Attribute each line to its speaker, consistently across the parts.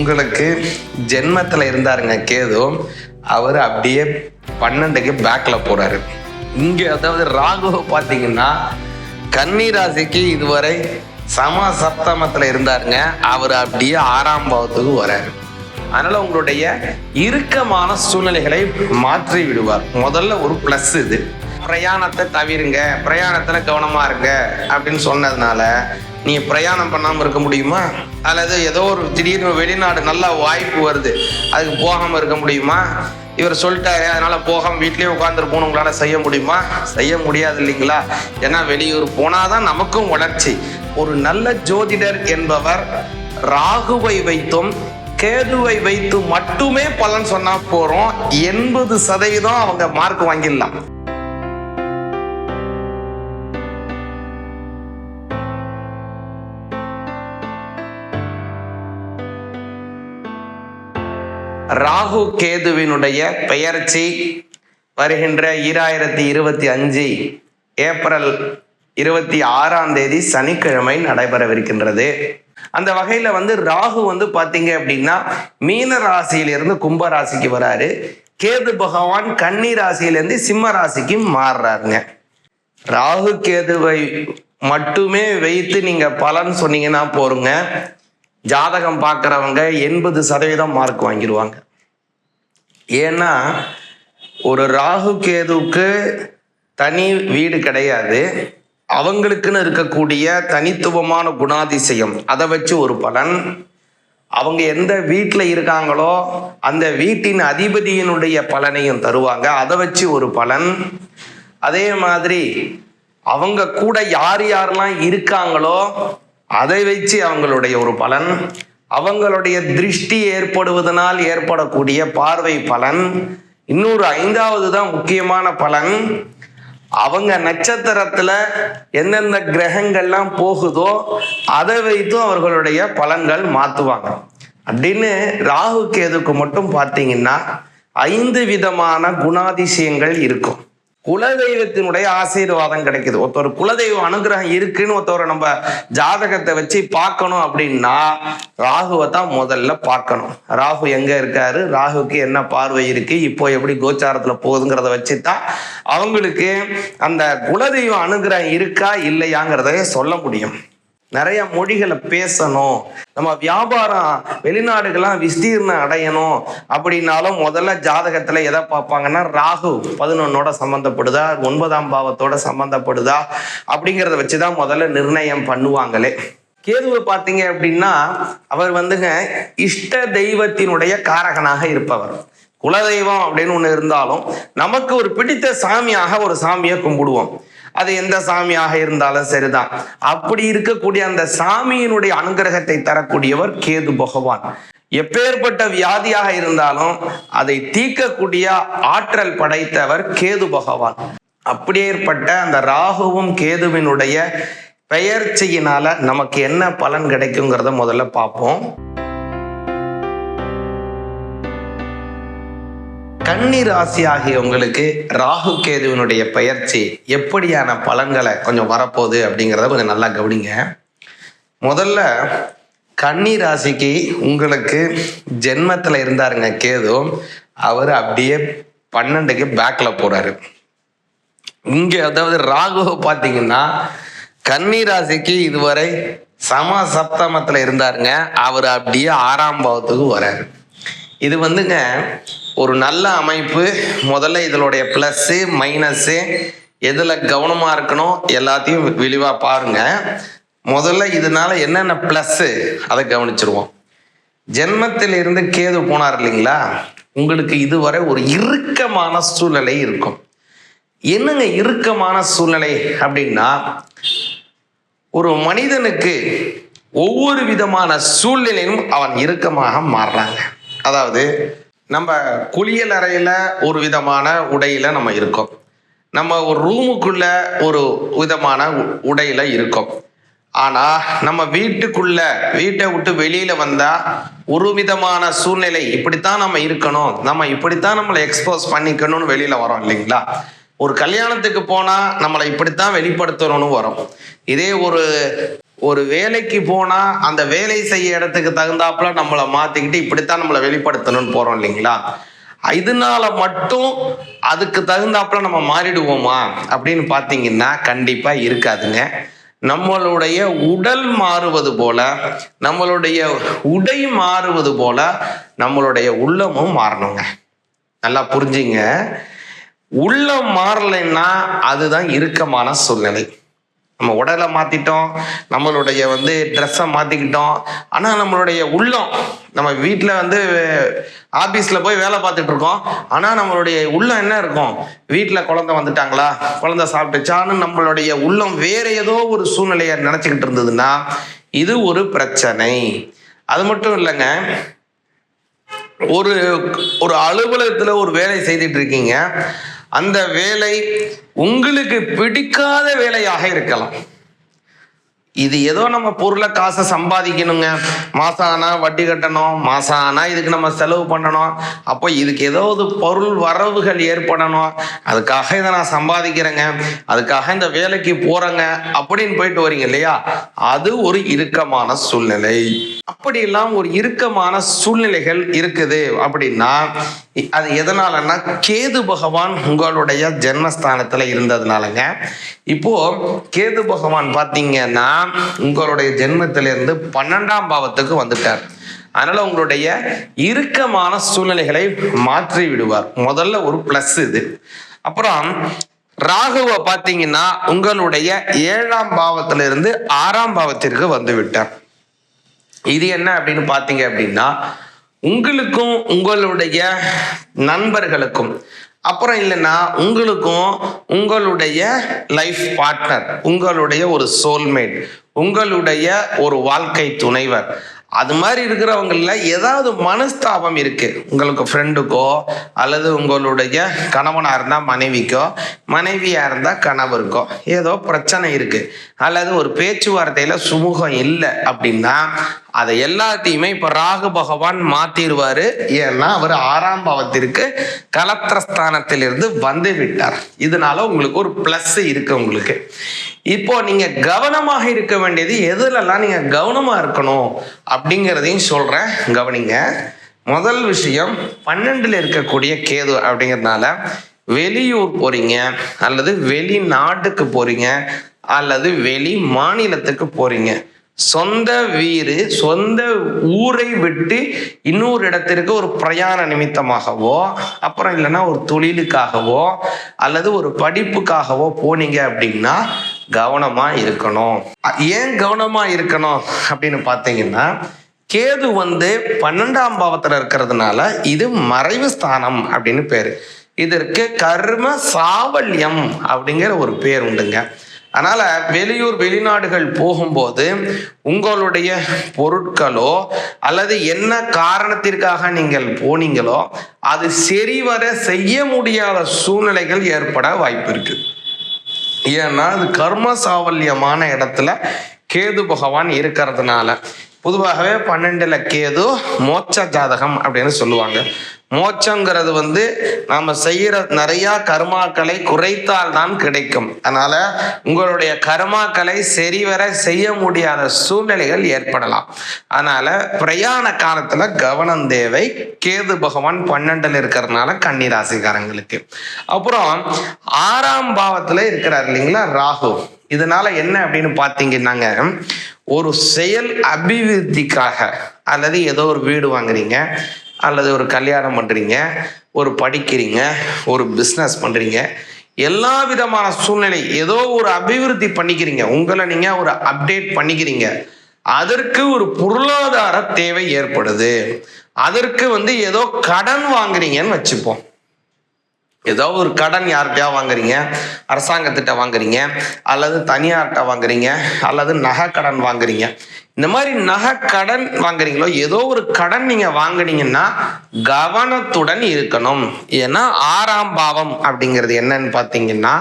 Speaker 1: உங்களுக்கு ஜென்மத்தில் இருந்தாருங்க கேது. அவர் அப்படியே பன்னெண்டுக்கு பேக்ல போறாரு. இங்கே அதாவது ராகுவை பார்த்தீங்கன்னா கன்னி ராசிக்கு இதுவரை சம சப்தமத்தில் இருந்தாருங்க. அவர் அப்படியே ஆறாம் பாவத்துக்கு வராரு. அதனால உங்களுடைய இறுக்கமான சூழ்நிலைகளை மாற்றி விடுவார். முதல்ல ஒரு பிளஸ் இது. பிரயாணத்தை தவிருங்க. பிரயாணத்துல கவனமா இருங்க அப்படின்னு சொன்னதுனால நீ பிரயாணம் பண்ணாமல் இருக்க முடியுமா? அல்லது ஏதோ ஒரு திடீர்னு வெளிநாடு நல்ல வாய்ப்பு வருது அதுக்கு போகாமல் இருக்க முடியுமா? இவர் சொல்லிட்டாரு அதனால போகாம வீட்லேயே உட்காந்துருப்போம் உங்களால் செய்ய முடியுமா? செய்ய முடியாது இல்லைங்களா? ஏன்னா வெளியூர் போனாதான் நமக்கும் வளர்ச்சி. ஒரு நல்ல ஜோதிடர் என்பவர் ராகுவை வைத்தும் கேதுவை வைத்து மட்டுமே பலன் சொன்னா போறோம். எண்பது சதவீதம் அவங்க மார்க் வாங்கிடலாம். ராகு கேதுவினுடைய பெயர்ச்சி வருகின்ற ஈராயிரத்தி இருபத்தி அஞ்சு ஏப்ரல் இருபத்தி ஆறாம் தேதி சனிக்கிழமை நடைபெறவிருக்கின்றது. அந்த வகையில வந்து ராகு வந்து பாத்தீங்க அப்படின்னா மீன ராசியிலிருந்து கும்ப ராசிக்கு வராரு. கேது பகவான் கன்னி ராசியிலேருந்து சிம்ம ராசிக்கு மாறுறாருங்க. ராகு கேதுவை மட்டுமே வைத்து நீங்க பலன் சொன்னீங்கன்னா போருங்க. ஜாதகம் பார்க்குறவங்க எண்பது சதவீதம் மார்க் வாங்கிடுவாங்க ஏன்னா ஒரு ராகு கேதுவுக்கு தனி வீடு கிடையாது. அவங்களுக்குன்னு இருக்கக்கூடிய தனித்துவமான குணாதிசயம் அதை வச்சு ஒரு பலன். அவங்க எந்த வீட்டில் இருக்காங்களோ அந்த வீட்டின் அதிபதியினுடைய பலனையும் தருவாங்க. அதை வச்சு ஒரு பலன். அதே மாதிரி அவங்க கூட யார் யாரெல்லாம் இருக்காங்களோ அதை வச்சு அவங்களுடைய ஒரு பலன் அவங்களுடைய திருஷ்டி ஏற்படுவதனால் ஏற்படக்கூடிய பார்வை பலன் இன்னொரு ஐந்தாவது தான் முக்கியமான பலன். அவங்க நட்சத்திரத்துல எந்தெந்த கிரகங்கள்லாம் போகுதோ அதை வைத்தும் அவர்களுடைய பலன்கள் மாத்துவாங்க. அப்படின்னு ராகு கேதுக்கு மட்டும் பார்த்தீங்கன்னா ஐந்து விதமான குணாதிசயங்கள் இருக்கும். குலதெய்வத்தினுடைய ஆசீர்வாதம் கிடைக்குது. ஒருத்தர் குலதெய்வம் அனுகிரகம் இருக்குன்னு ஒருத்தவரை நம்ம ஜாதகத்தை வச்சு பார்க்கணும் அப்படின்னா ராகுவை தான் முதல்ல பார்க்கணும். ராகு எங்க இருக்காரு? ராகுக்கு என்ன பார்வை இருக்கு? இப்போ எப்படி கோச்சாரத்துல போகுதுங்கிறத வச்சு தான் அவங்களுக்கு அந்த குலதெய்வ அனுகிரகம் இருக்கா இல்லையாங்கிறத சொல்ல முடியும். நிறைய மொழிகளை பேசணும். நம்ம வியாபாரம் வெளிநாடுகள்லாம் விஸ்தீர்ணம் அடையணும் அப்படின்னாலும் முதல்ல ஜாதகத்துல எதை பார்ப்பாங்கன்னா ராகு பதினொன்னோட சம்மந்தப்படுதா ஒன்பதாம் பாவத்தோட சம்மந்தப்படுதா அப்படிங்கிறத வச்சுதான் முதல்ல நிர்ணயம் பண்ணுவாங்களே. கேதுவை பார்த்தீங்க அப்படின்னா அவர் வந்துங்க இஷ்ட தெய்வத்தினுடைய காரகனாக இருப்பவர். குலதெய்வம் அப்படின்னு ஒன்று இருந்தாலும் நமக்கு ஒரு பிடித்த சாமியாக ஒரு சாமியை கும்பிடுவோம். அது எந்த சாமியாக இருந்தாலும் சரிதான். அப்படி இருக்கக்கூடிய அந்த சாமியினுடைய அனுகிரகத்தை தரக்கூடியவர் கேது பகவான். எப்பேற்பட்ட வியாதியாக இருந்தாலும் அதை தீர்க்கக்கூடிய ஆற்றல் படைத்தவர் கேது பகவான். அப்படியேற்பட்ட அந்த ராகுவும் கேதுவினுடைய பெயர்ச்சியினால நமக்கு என்ன பலன் கிடைக்குங்கிறத முதல்ல பார்ப்போம். கன்னி ராசி ஆகிய உங்களுக்கு ராகு கேதுவினுடைய பயிற்சி எப்படியான பலன்களை கொஞ்சம் வரப்போகுது அப்படிங்கிறத கொஞ்சம் நல்லா கவனிங்க. முதல்ல கன்னி ராசிக்கு உங்களுக்கு ஜென்மத்தில் இருந்தாருங்க கேது. அவர் அப்படியே பன்னெண்டுக்கு பேக்கில் போறாரு. இங்கே அதாவது ராகுவை பார்த்தீங்கன்னா கன்னி ராசிக்கு இதுவரை சம சப்தமத்தில் இருந்தாருங்க. அவர் அப்படியே ஆறாம் பாவத்துக்கு வராரு. இது வந்துங்க ஒரு நல்ல அமைப்பு முதல்ல இதனுடைய ப்ளஸ்ஸு மைனஸ்ஸு எதில் கவனமாக இருக்கணும் எல்லாத்தையும் விரிவாக பாருங்க. முதல்ல இதனால என்னென்ன ப்ளஸ்ஸு அதை கவனிச்சிருவோம். ஜென்மத்தில் இருந்து கேது போனார் இல்லைங்களா? உங்களுக்கு இதுவரை ஒரு இறுக்கமான சூழ்நிலை இருக்கும். என்னங்க இறுக்கமான சூழ்நிலை அப்படின்னா ஒரு மனிதனுக்கு ஒவ்வொரு விதமான சூழ்நிலையும் அவன் இறுக்கமாக மாறுறாங்க. அதாவது நம்ம குளியல் அறையில் ஒரு விதமான உடையில் நம்ம இருக்கோம். நம்ம ஒரு ரூமுக்குள்ள ஒரு விதமான உ- இருக்கோம். ஆனால் நம்ம வீட்டுக்குள்ள வீட்டை விட்டு வெளியில் வந்தால் ஒரு விதமான சூழ்நிலை இப்படித்தான் நம்ம இருக்கணும். நம்ம இப்படித்தான் நம்மளை எக்ஸ்போஸ் பண்ணிக்கணும்னு வெளியில் வரோம் இல்லைங்களா? ஒரு கல்யாணத்துக்கு போனால் நம்மளை இப்படித்தான் வெளிப்படுத்தணும்னு வரும். இதே ஒரு ஒரு வேலைக்கு போனா அந்த வேலை செய்ய இடத்துக்கு தகுந்தாப்புல நம்மளை மாத்திக்கிட்டு இப்படித்தான் நம்மளை வெளிப்படுத்தணும்னு போறோம் இல்லைங்களா? இதனால மட்டும் அதுக்கு தகுந்தாப்புல நம்ம மாறிடுவோமா அப்படின்னு பார்த்தீங்கன்னா கண்டிப்பா இருக்காதுங்க. நம்மளுடைய உடல் மாறுவது போல நம்மளுடைய உடை மாறுவது போல நம்மளுடைய உள்ளமும் மாறணுங்க. நல்லா புரிஞ்சுங்க. உள்ளம் மாறலைன்னா அதுதான் இறுக்கமான சூழ்நிலை. நம்ம உடலை மாத்திட்டோம் நம்மளுடைய வந்து ட்ரெஸ்ஸை மாத்திக்கிட்டோம். ஆனா நம்மளுடைய உள்ளம் நம்ம வீட்டில் வந்து ஆபீஸ்ல போய் வேலை பார்த்துட்டு இருக்கோம். ஆனா நம்மளுடைய உள்ளம் என்ன இருக்கும்? வீட்டில் குழந்தை வந்துட்டாங்களா? குழந்தை சாப்பிட்டுச்சான்னு நம்மளுடைய உள்ளம் வேற ஏதோ ஒரு சூழ்நிலையை நினைச்சுக்கிட்டு இருந்ததுன்னா இது ஒரு பிரச்சனை. அது மட்டும் இல்லைங்க ஒரு ஒரு அலுவலகத்துல ஒரு வேலை செய்துட்டு இருக்கீங்க. அந்த வேலை உங்களுக்கு பிடிக்காத வேலையாக இருக்கலாம். இது ஏதோ நம்ம பொருளை காசை சம்பாதிக்கணுங்க. மாசம் ஆனா வட்டி கட்டணும் மாசம் ஆனா இதுக்கு நம்ம செலவு பண்ணணும். அப்போ இதுக்கு ஏதாவது பொருள் வரவுகள் ஏற்படணும். அதுக்காக இதை நான் சம்பாதிக்கிறேங்க. அதுக்காக இந்த வேலைக்கு போறேங்க. அப்படின்னு போயிட்டு வரீங்க இல்லையா? அது ஒரு இறுக்கமான சூழ்நிலை. அப்படியெல்லாம் ஒரு இறுக்கமான சூழ்நிலைகள் இருக்குது. அப்படின்னா அது எதனாலன்னா கேது பகவான் உங்களுடைய ஜென்மஸ்தானத்துல இருந்ததுனாலங்க. இப்போ கேது பகவான் பார்த்தீங்கன்னா உங்களுடைய ஜென்மத்திலிருந்து பன்னெண்டாம் பாவத்துக்கு வந்துட்டார். அதனால உங்களுடைய இறுக்கமான சூழ்நிலைகளை மாற்றி விடுவார். முதல்ல ஒரு பிளஸ் இது. அப்புறம் ராகுவை பார்த்தீங்கன்னா உங்களுடைய ஏழாம் பாவத்திலிருந்து ஆறாம் பாவத்திற்கு வந்து விட்டார். இது என்ன அப்படின்னு பார்த்தீங்க அப்படின்னா உங்களுக்கும் உங்களுடைய நண்பர்களுக்கும் அப்புறம் இல்லைன்னா உங்களுக்கும் உங்களுடைய லைஃப் பார்ட்னர் உங்களுடைய ஒரு சோல்மேட் உங்களுடைய ஒரு வாழ்க்கை துணைவர். அது மாதிரி இருக்கிறவங்கள ஏதாவது மனஸ்தாபம் இருக்குது உங்களுக்கு ஃப்ரெண்டுக்கோ அல்லது உங்களுடைய கணவனாக இருந்தால் மனைவிக்கோ மனைவியாக இருந்தால் கணவருக்கோ ஏதோ பிரச்சனை இருக்குது அல்லது ஒரு பேச்சுவார்த்தையில் சுமூகம் இல்லை அப்படின்னா அதை எல்லாத்தையுமே இப்போ ராகு பகவான் மாத்திடுவாரு ஏன்னா அவர் ஆறாம் பாவத்திற்கு கலத்திரஸ்தானத்திலிருந்து வந்து விட்டார். இதனால உங்களுக்கு ஒரு ப்ளஸ் இருக்குது உங்களுக்கு. இப்போ நீங்க கவனமாக இருக்க வேண்டியது எதுலலாம் நீங்க கவனமா இருக்கணும் அப்படிங்கிறதையும் சொல்றேன். கவனிங்க. முதல் விஷயம் பன்னெண்டுல இருக்கக்கூடிய கேது அப்படிங்கிறதுனால வெளியூர் போறீங்க அல்லது வெளிநாட்டுக்கு போறீங்க அல்லது வெளி மாநிலத்துக்கு போறீங்க. சொந்த வீடு சொந்த ஊரை விட்டு இன்னொரு இடத்திற்கு ஒரு பிரயாண நிமித்தமாகவோ அப்புறம் இல்லைன்னா ஒரு தொழிலுக்காகவோ அல்லது ஒரு படிப்புக்காகவோ போனீங்க அப்படின்னா கவனமா இருக்கணும். ஏன் கவனமா இருக்கணும் அப்படின்னு பார்த்தீங்கன்னா கேது வந்து பன்னெண்டாம் பாவத்தில் இருக்கிறதுனால இது மறைவு ஸ்தானம் அப்படின்னு பேர். இதற்கு கர்ம சாவல்யம் அப்படிங்கிற ஒரு பேர் உண்டுங்க. அதனால் வெளியூர் வெளிநாடுகள் போகும்போது உங்களுடைய பொருட்களோ அல்லது என்ன காரணத்திற்காக நீங்கள் போனீங்களோ அது சரிவர செய்ய முடியாத சூழ்நிலைகள் ஏற்பட வாய்ப்பு இருக்குது ஏன்னா அது கர்ம சாவல்யமான இடத்துல கேது பகவான் இருக்கிறதுனால. பொதுவாகவே பன்னெண்டுல கேது மோட்ச ஜாதகம் அப்படின்னு சொல்லுவாங்க. மோட்சங்கிறது வந்து நாம செய்யற நிறைய கர்மாக்களை குறைத்தால் தான் கிடைக்கும். அதனால உங்களுடைய கர்மாக்களை சரிவர செய்ய முடியாத சூழ்நிலைகள் ஏற்படலாம். அதனால பிரயாண காலத்துல கவனம் தேவை. கேது பகவான் பன்னெண்டுல இருக்கிறதுனால கன்னிராசிக்காரங்களுக்கு. அப்புறம் ஆறாம் பாவத்துல இருக்கிறார் இல்லைங்களா ராகு. இதனால என்ன அப்படின்னு பார்த்தீங்கன்னாங்க ஒரு செயல் அபிவிருத்திக்காக அல்லது ஏதோ ஒரு வீடு வாங்குறீங்க அல்லது ஒரு கல்யாணம் பண்ணுறீங்க ஒரு படிக்கிறீங்க ஒரு பிஸ்னஸ் பண்ணுறீங்க எல்லா விதமான சூழ்நிலை ஏதோ ஒரு அபிவிருத்தி பண்ணிக்கிறீங்க உங்களை நீங்கள் ஒரு அப்டேட் பண்ணிக்கிறீங்க அதற்கு ஒரு பொருளாதார தேவை ஏற்படுது. அதற்கு வந்து ஏதோ கடன் வாங்குறீங்கன்னு வச்சுப்போம். ஏதோ ஒரு கடன் யார்கிட்டயா வாங்குறீங்க? அரசாங்கத்திட்ட வாங்குறீங்க அல்லது தனியார்கிட்ட வாங்குறீங்க அல்லது நகை கடன் வாங்குறீங்க. இந்த மாதிரி நகை கடன் வாங்குறீங்களோ ஏதோ ஒரு கடன் நீங்க வாங்குனீங்கன்னா கவனத்துடன் இருக்கணும். ஏன்னா ஆறாம் பாவம் அப்படிங்கிறது என்னன்னு பார்த்தீங்கன்னா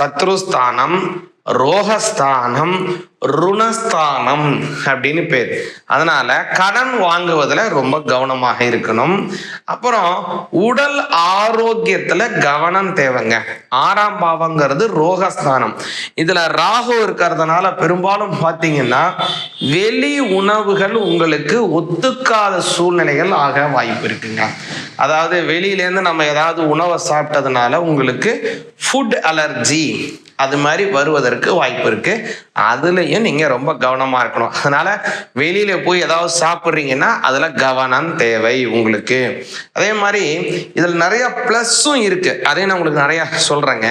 Speaker 1: சத்ருஸ்தானம் ரோகஸ்தானம் ருணஸ்தானம் அப்படின்னு பேர். அதனால கடன் வாங்குவதில் ரொம்ப கவனமாக இருக்கணும். அப்புறம் உடல் ஆரோக்கியத்துல கவனம் தேவைங்க. ஆறாம் பாவங்கிறது ரோகஸ்தானம். இதுல ராகு இருக்கிறதுனால பெரும்பாலும் பார்த்தீங்கன்னா வெளி உணவுகள் உங்களுக்கு ஒத்துக்காத சூழ்நிலைகள் ஆக வாய்ப்பு இருக்குங்க. அதாவது வெளியிலேருந்து நம்ம ஏதாவது உணவை சாப்பிட்டதுனால உங்களுக்கு ஃபுட் அலர்ஜி அது மாதிரி வருவதற்கு வாய்ப்பு இருக்கு. அதுலயும் நீங்க ரொம்ப கவனமா இருக்கணும். அதனால வெளியில போய் ஏதாவது சாப்பிட்றீங்கன்னா அதுல கவனம் தேவை உங்களுக்கு. அதே மாதிரி இதுல நிறைய பிளஸ்ஸும் இருக்கு. அதையும் நான் உங்களுக்கு நிறைய சொல்றேங்க.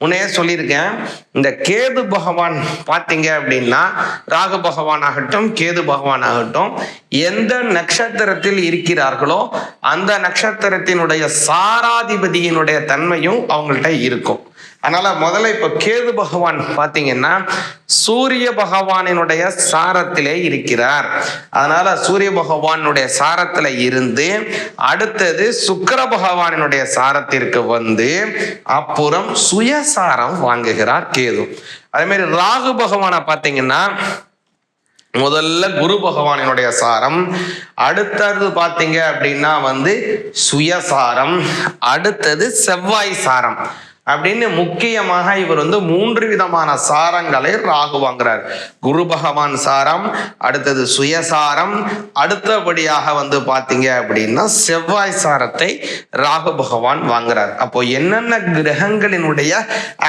Speaker 1: முன்னையே சொல்லியிருக்கேன். இந்த கேது பகவான் பார்த்தீங்க அப்படின்னா ராகு பகவான் ஆகட்டும் கேது பகவான் ஆகட்டும் எந்த நட்சத்திரத்தில் இருக்கிறார்களோ அந்த நட்சத்திரத்தினுடைய சாராதிபதியினுடைய தன்மையும் அவங்கள்ட்ட இருக்கும். அதனால முதல்ல இப்ப கேது பகவான் பாத்தீங்கன்னா சூரிய பகவானினுடைய சாரத்திலே இருக்கிறார். அதனால சூரிய பகவானுடைய சாரத்துல இருந்து அடுத்தது சுக்கர பகவானினுடைய சாரத்திற்கு வந்து அப்புறம் சுயசாரம் வாங்குகிறார் கேது. அதே மாதிரி ராகு பகவானை பார்த்தீங்கன்னா முதல்ல குரு பகவானினுடைய சாரம் அடுத்தது பார்த்தீங்க அப்படின்னா வந்து சுயசாரம் அடுத்தது செவ்வாய் சாரம். அப்படின்னு முக்கியமாக இவர் வந்து மூன்று விதமான சாரங்களை ராகு வாங்குறார். குரு பகவான் சாரம் அடுத்தது சுயசாரம் அடுத்தபடியாக வந்து பார்த்தீங்க அப்படின்னா செவ்வாய் சாரத்தை ராகு பகவான் வாங்குறார். அப்போ என்னென்ன கிரகங்களினுடைய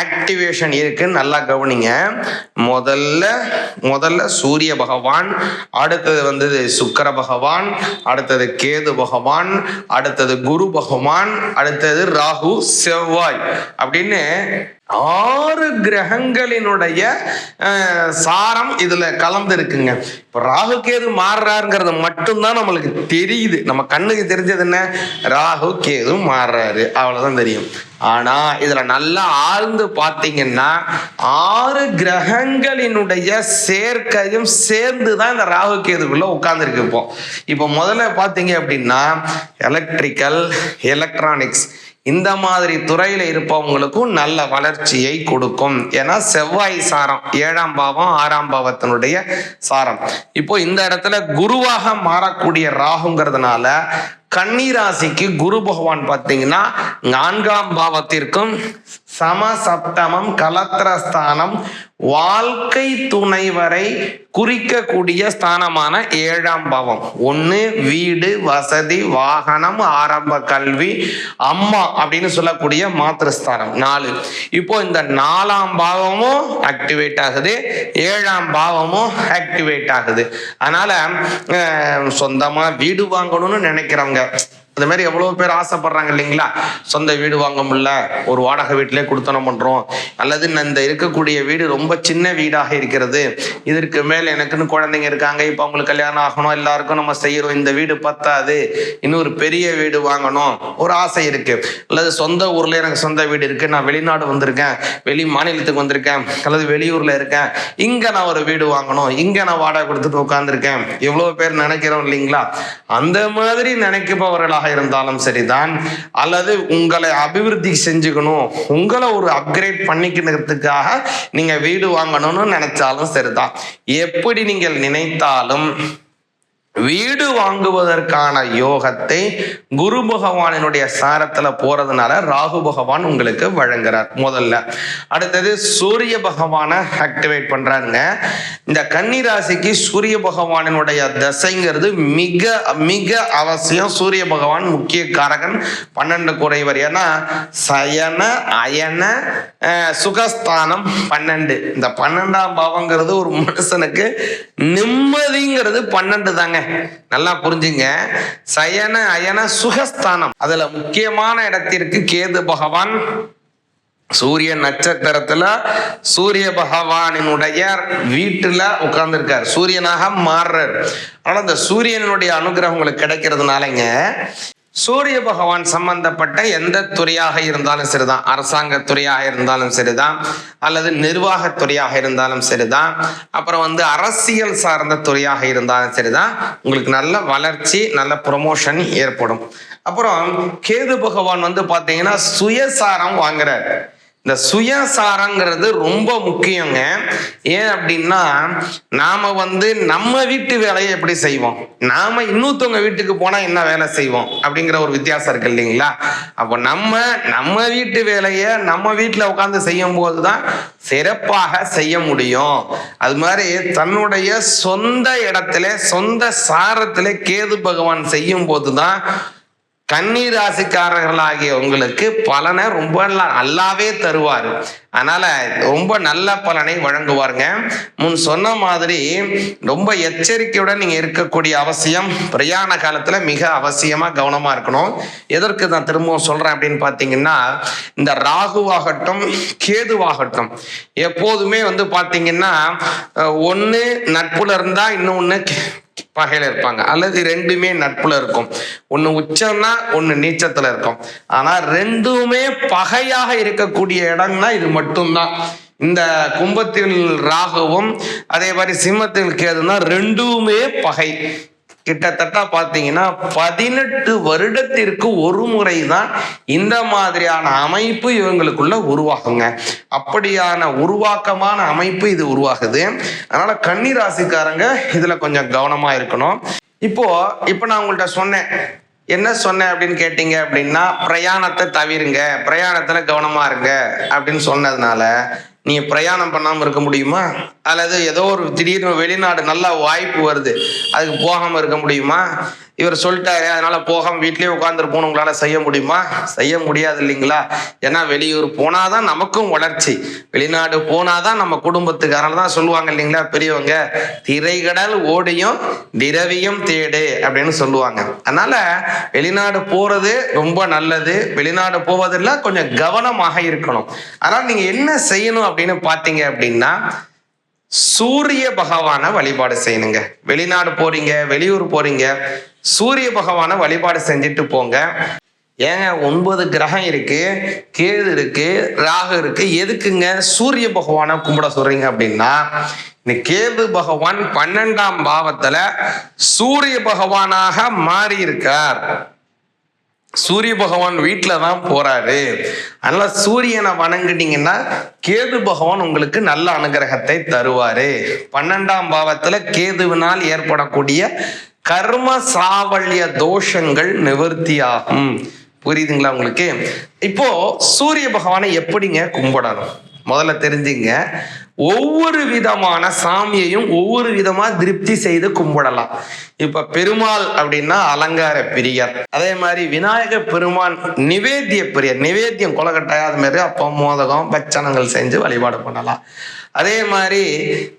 Speaker 1: ஆக்டிவேஷன் இருக்குன்னு நல்லா கவனிங்க. முதல்ல முதல்ல சூரிய பகவான் அடுத்தது வந்து சுக்கர பகவான் அடுத்தது கேது பகவான் அடுத்தது குரு பகவான் அடுத்தது ராகு செவ்வாய். அப்படின்னு ஆறு கிரகங்களினுடைய சாரம் இதுல கலந்து இருக்குங்க இப்ப ராகு கேது மாறுறாருங்கிறது மட்டும்தான் நம்மளுக்கு தெரியுது. நம்ம கண்ணுக்கு தெரிஞ்சது என்ன? ராகு கேது மாறுறாரு. அவ்வளவுதான் தெரியும். ஆனா இதுல நல்லா ஆழ்ந்து பார்த்தீங்கன்னா ஆறு கிரகங்களினுடைய சேர்க்கையும் சேர்ந்து தான் இந்த ராகு கேதுக்குள்ள உட்கார்ந்துருக்கு இப்போ. இப்போ முதல்ல பார்த்தீங்க அப்படின்னா எலக்ட்ரிக்கல் எலக்ட்ரானிக்ஸ் இந்த மாதிரி துறையில இருப்பவங்களுக்கும் நல்ல வளர்ச்சியை கொடுக்கும். ஏன்னா செவ்வாய் சாரம் ஏழாம் பாவம் ஆறாம் பாவத்தினுடைய சாரம். இப்போ இந்த இடத்துல குருவாக மாறக்கூடிய ராகுங்கிறதுனால கன்னிராசிக்கு குரு பகவான் பார்த்தீங்கன்னா நான்காம் பாவத்திற்கும் சமசப்தமம் கலத்திரஸ்தானம் வாழ்க்கை துணை வரை குறிக்கக்கூடிய ஸ்தானமான ஏழாம் பாவம். ஒன்று வீடு வசதி வாகனம் ஆரம்ப கல்வி அம்மா அப்படின்னு சொல்லக்கூடிய மாத்திருஸ்தானம். நாலு. இப்போ இந்த நாலாம் பாவமும் ஆக்டிவேட் ஆகுது. ஏழாம் பாவமும் ஆக்டிவேட் ஆகுது. அதனால சொந்தமாக வீடு வாங்கணும்னு நினைக்கிறவங்க enggak அந்த மாதிரி எவ்வளோ பேர் ஆசைப்படுறாங்க இல்லைங்களா? சொந்த வீடு வாங்க முடியல ஒரு வாடகை வீட்டிலே கொடுத்தனம் பண்ணுறோம் அல்லது நான் இந்த இருக்கக்கூடிய வீடு ரொம்ப சின்ன வீடாக இருக்கிறது. இதற்கு மேல் எனக்குன்னு குழந்தைங்க இருக்காங்க இப்போ அவங்களுக்கு கல்யாணம் ஆகணும் எல்லாருக்கும் நம்ம செய்கிறோம் இந்த வீடு பத்தாது. இன்னொரு பெரிய வீடு வாங்கணும். ஒரு ஆசை இருக்கு. அல்லது சொந்த ஊர்ல எனக்கு சொந்த வீடு இருக்கு. நான் வெளிநாடு வந்திருக்கேன். வெளி மாநிலத்துக்கு வந்திருக்கேன். அல்லது வெளியூர்ல இருக்கேன். இங்க நான் ஒரு வீடு வாங்கணும். இங்க நான் வாடகை கொடுத்துட்டு உட்காந்துருக்கேன் எவ்வளவு பேர் நினைக்கிறோம் இல்லைங்களா? அந்த மாதிரி நினைக்கப்பவர்களாக இருந்தாலும் சரிதான். அல்லது உங்களை அபிவிருத்தி செஞ்சுக்கணும். உங்களை ஒரு அப்கிரேட் பண்ணிக்கிறதுக்காக நீங்க வீடு வாங்கணும்னு நினைச்சாலும் சரிதான். எப்படி நீங்கள் நினைத்தாலும் வீடு வாங்குவதற்கான யோகத்தை குரு பகவானினுடைய சாரத்துல போறதுனால ராகு பகவான் உங்களுக்கு வழங்குறார் முதல்ல. அடுத்தது சூரிய பகவானை ஆக்டிவேட் பண்றாருங்க. இந்த கன்னி ராசிக்கு சூரிய பகவானினுடைய தசைங்கிறது மிக மிக அவசியம். சூரிய பகவான் முக்கிய காரகன் பன்னெண்டு குறைவர். ஏன்னா சயன அயன சுகஸ்தானம் பன்னெண்டு. இந்த பன்னெண்டாம் பாவங்கிறது ஒரு மனுஷனுக்கு நிம்மதிங்கிறது பன்னெண்டு தாங்க. நல்லா புரிஞ்சுங்க. சயன அயன சுகஸ்தானம். அதுல முக்கியமான இடத்திற்கு கேது பகவான். சூரிய நட்சத்திரத்துல சூரிய பகவானினுடைய வீட்டுல உட்கார்ந்துருக்கார். சூரியனாக மாறுறார். ஆனா அந்த சூரியனுடைய அனுகிரகம் உங்களுக்கு கிடைக்கிறதுனாலங்க சூரிய பகவான் சம்பந்தப்பட்ட எந்த துறையாக இருந்தாலும் சரிதான். அரசாங்க துறையாக இருந்தாலும் சரிதான். அல்லது நிர்வாகத் துறையாக இருந்தாலும் சரிதான். அப்புறம் வந்து அரசியல் சார்ந்த துறையாக இருந்தாலும் சரிதான். உங்களுக்கு நல்ல வளர்ச்சி நல்ல ப்ரொமோஷன் ஏற்படும். அப்புறம் கேது பகவான் வந்து பார்த்தீங்கன்னா சுயசாரம் வாங்குறார். இந்த சுயசாரங்கிறது ரொம்ப முக்கியங்க. ஏன் அப்படின்னா நாம வந்து நம்ம வீட்டு வேலையை எப்படி செய்வோம்? நாம இன்னொருத்தவங்க வீட்டுக்கு போனா என்ன வேலை செய்வோம்? அப்படிங்கிற ஒரு வித்தியாசம் இருக்கு இல்லைங்களா? அப்போ நம்ம நம்ம வீட்டு வேலையை நம்ம வீட்டில் உட்காந்து செய்யும் போதுதான் சிறப்பாக செய்ய முடியும். அது மாதிரி தன்னுடைய சொந்த இடத்துல சொந்த சாரத்துல கேது பகவான் செய்யும் போதுதான் கன்னி ராசிக்காரர்களாகிய உங்களுக்கு பலனை ரொம்ப நல்லாவே தருவார். அதனால ரொம்ப நல்ல பலனை வழங்குவாருங்க. முன் சொன்ன மாதிரி ரொம்ப எச்சரிக்கையுடன் நீங்க இருக்கக்கூடிய அவசியம் பிரயாண காலத்துல மிக அவசியமா கவனமா இருக்கணும். எதற்கு நான் திரும்பவும் சொல்றேன் அப்படின்னு பாத்தீங்கன்னா இந்த ராகுவாகட்டும் கேதுவாகட்டும் எப்போதுமே வந்து பாத்தீங்கன்னா ஒன்று நட்புல இருந்தா இன்னொன்னு பகையில இருப்பாங்க. அல்லது ரெண்டுமே நட்புல இருக்கும். ஒண்ணு உச்சம்னா ஒண்ணு நீச்சத்துல இருக்கும். ஆனா ரெண்டுமே பகையாக இருக்கக்கூடிய இடம்னா இது மட்டும்தான். இந்த கும்பத்தில் ராகுவும் அதே மாதிரி சிம்மத்தில் கேதுனா ரெண்டுமே பகை. கிட்டத்தட்ட பார்த்தீங்கன்னா பதினெட்டு வருடத்திற்கு ஒரு முறை தான் இந்த மாதிரியான அமைப்பு இவங்களுக்குள்ள உருவாகுங்க. அப்படியான உருவாக்கமான அமைப்பு இது உருவாகுது. அதனால கன்னி ராசிக்காரங்க இதுல கொஞ்சம் கவனமா இருக்கணும். இப்போ இப்போ நான் உங்கள்கிட்ட சொன்னேன். என்ன சொன்னேன் அப்படின்னு கேட்டீங்க அப்படின்னா பிரயாணத்தை தவிருங்க. பிரயாணத்துல கவனமா இருங்க அப்படின்னு சொன்னதுனால நீங்கள் பிரயாணம் பண்ணாமல் இருக்க முடியுமா? அல்லது ஏதோ ஒரு திடீர்னு வெளிநாடு நல்ல வாய்ப்பு வருது அதுக்கு போகாமல் இருக்க முடியுமா? இவர் சொல்லிட்டாரு அதனால போகாமல் வீட்லயே உட்காந்துருப்போம் உங்களால் செய்ய முடியுமா? செய்ய முடியாது இல்லைங்களா? ஏன்னா வெளியூர் போனாதான் நமக்கும் வளர்ச்சி. வெளிநாடு போனாதான் நம்ம குடும்பத்துக்கு அதனால தான் சொல்லுவாங்க இல்லைங்களா பெரியவங்க திரைகடல் ஓடியும் திரவியம் தேடு அப்படின்னு சொல்லுவாங்க. அதனால வெளிநாடு போறது ரொம்ப நல்லது. வெளிநாடு போவதில் கொஞ்சம் கவனமாக இருக்கணும். அதனால நீங்க என்ன செய்யணும் அப்படின்னு பார்த்தீங்க அப்படின்னா சூரிய பகவான வழிபாடு செய்யணுங்க. வெளிநாடு போறீங்க வெளியூர் போறீங்க சூரிய பகவானை வழிபாடு செஞ்சுட்டு போங்க. ஏங்க ஒன்பது கிரகம் இருக்கு கேது இருக்கு ராகு இருக்கு எதுக்குங்க சூரிய பகவானை கும்பிட சொல்றீங்க அப்படின்னா இந்த கேது பகவான் பன்னெண்டாம் பாவத்துல சூரிய பகவானாக மாறி இருக்கார் சூரிய பகவான் வீட்டில் தான் போறாரு. அதனால சூரியனை வணங்குனீங்கன்னா கேது பகவான் உங்களுக்கு நல்ல அனுகிரகத்தை தருவாரு. பன்னெண்டாம் பாவத்துல கேதுவினால் ஏற்படக்கூடிய கர்ம சாவல்ய தோஷங்கள் நிவர்த்தியாகும். புரியுதுங்களா உங்களுக்கு? இப்போ சூரிய பகவானை எப்படிங்க கும்பிடணும்? முதல்ல தெரிஞ்சுங்க. ஒவ்வொரு விதமான சாமியையும் ஒவ்வொரு விதமா திருப்தி செய்து கும்பிடலாம். இப்ப பெருமாள் அப்படின்னா அலங்கார பிரியர். அதே மாதிரி விநாயக பெருமான் நிவேத்திய பிரியர். நிவேத்தியம் கொலக்கட்டாய அது மாதிரி அப்பம் மோதகம் பச்சனங்கள் செஞ்சு வழிபாடு பண்ணலாம். அதே மாதிரி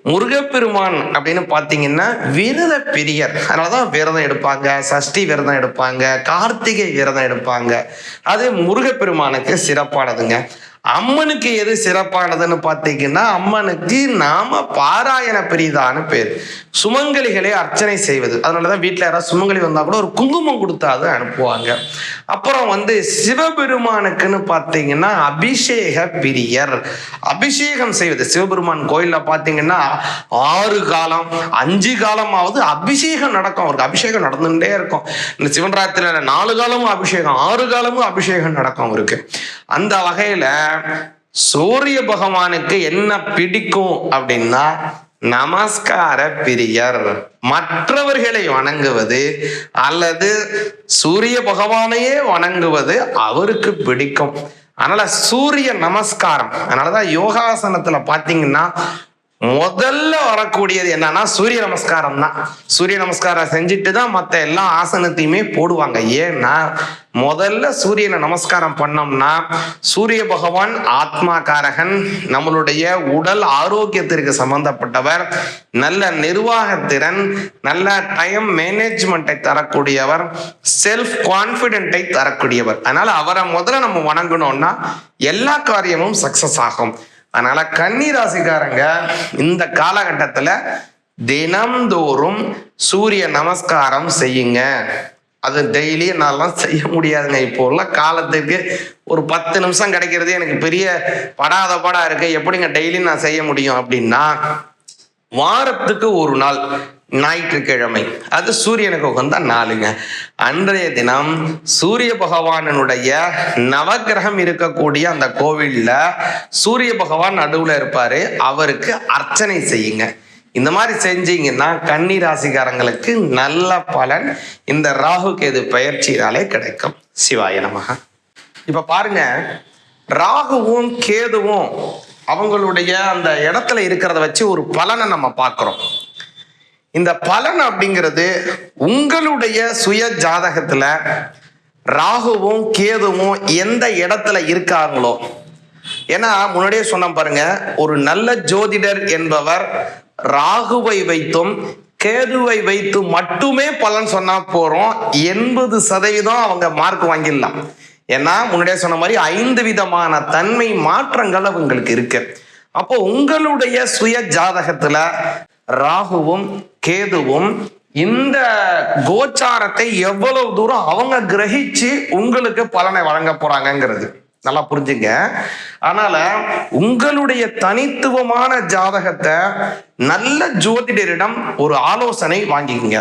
Speaker 1: முருகப்பெருமான் அப்படின்னு பார்த்தீங்கன்னா விரத பிரியர். அதனாலதான் விரதம் எடுப்பாங்க சஷ்டி விரதம் எடுப்பாங்க கார்த்திகை விரதம் எடுப்பாங்க. அது முருகப்பெருமானுக்கு சிறப்பானதுங்க. அம்மனுக்கு எது சிறப்பானதுன்னு பார்த்தீங்கன்னா அம்மனுக்கு நாம பாராயண பிரிதான்னு பேர். சுமங்கலிகளை அர்ச்சனை செய்வது. அதனாலதான் வீட்டில் யாராவது சுமங்கலி வந்தா கூட ஒரு குங்குமம் கொடுத்தாது அனுப்புவாங்க. அப்புறம் வந்து சிவபெருமானுக்குன்னு பார்த்தீங்கன்னா அபிஷேக பிரியர். அபிஷேகம் செய்வது. சிவபெருமான் கோயில்ல பார்த்தீங்கன்னா ஆறு காலம் அஞ்சு காலமாவது அபிஷேகம் நடக்கும். அவருக்கு அபிஷேகம் நடந்துட்டே இருக்கும். இந்த சிவன் ராத்திரியில நாலு காலமும் அபிஷேகம் ஆறு காலமும் அபிஷேகம் நடக்கும் அவருக்கு. அந்த வகையில சூரிய பகவானுக்கு என்ன பிடிக்கும் அப்படின்னா நமஸ்கார பிரியர். மற்றவர்களை வணங்குவது அல்லது சூரிய பகவானையே வணங்குவது அவருக்கு பிடிக்கும். அதனால சூரிய நமஸ்காரம் அதனாலதான் யோகாசனத்துல பாத்தீங்கன்னா முதல்ல வரக்கூடியது என்னன்னா சூரிய நமஸ்காரம் தான். சூரிய நமஸ்காரம் செஞ்சுட்டு தான் மற்ற எல்லா ஆசனத்தையுமே போடுவாங்க. ஏன்னா முதல்ல சூரியனை நமஸ்காரம் பண்ணோம்னா சூரிய பகவான் ஆத்மாகாரகன் நம்மளுடைய உடல் ஆரோக்கியத்திற்கு சம்பந்தப்பட்டவர் நல்ல நிர்வாகத்திறன் நல்ல டைம் மேனேஜ்மெண்ட்டை தரக்கூடியவர் செல்ஃப் கான்பிடென்ட்டை தரக்கூடியவர். அதனால அவரை முதல்ல நம்ம வணங்கணும்னா எல்லா காரியமும் சக்சஸ் ஆகும். அதனால கன்னிராசிக்காரங்க இந்த காலகட்டத்துல தினம்தோறும் சூரிய நமஸ்காரம் செய்யுங்க. அது டெய்லி என்னாலாம் செய்ய முடியாதுங்க. இப்போ உள்ள காலத்துக்கு ஒரு பத்து நிமிஷம் கிடைக்கிறது எனக்கு பெரிய படாத படா இருக்கு. எப்படிங்க டெய்லி நான் செய்ய முடியும் அப்படின்னா வாரத்துக்கு ஒரு நாள் ஞாயிற்றுக்கிழமை. அது சூரியனுக்கு உகந்த நாளுங்க. அன்றைய தினம் சூரிய பகவானனுடைய நவக்கிரகம் இருக்கக்கூடிய அந்த கோவிலில் சூரிய பகவான் நடுவில் இருப்பார். அவருக்கு அர்ச்சனை செய்யுங்க. இந்த மாதிரி செஞ்சீங்கன்னா கன்னி ராசிக்காரங்களுக்கு நல்ல பலன். இந்த ராகு கேது பயிற்சியினாலே கிடைக்கும். சிவாய நமக இப்போ பாருங்க. ராகுவும் கேதுவும் அவங்களுடைய அந்த இடத்துல இருக்கிறத வச்சு ஒரு பலனை நம்ம பார்க்குறோம். இந்த பலன் அப்படிங்கிறது உங்களுடைய சுய ஜாதகத்துல ராகுவும் கேதுவும் எந்த இடத்துல இருக்காங்களோ? ஏன்னா முன்னாடியே சொன்ன பாருங்க ஒரு நல்ல ஜோதிடர் என்பவர் ராகுவை வைத்தும் கேதுவை வைத்து மட்டுமே பலன் சொன்னா போறோம். எண்பது சதவீதம் அவங்க மார்க் வாங்கிடலாம். ஏன்னா முன்னாடியே சொன்ன மாதிரி ஐந்து விதமான தன்மை மாற்றங்கள் அவங்களுக்கு இருக்கு. அப்போ உங்களுடைய சுய ஜாதகத்துல ராகுவும் கேதுவும் இந்த கோச்சாரத்தை எவ்வளவு தூரம் அவங்க கிரகிச்சு உங்களுக்கு பலனை வழங்க போறாங்கங்கிறது. நல்லா புரிஞ்சுங்க. அதனால உங்களுடைய தனித்துவமான ஜாதகத்தை நல்ல ஜோதிடரிடம் ஒரு ஆலோசனை வாங்கிக்கங்க.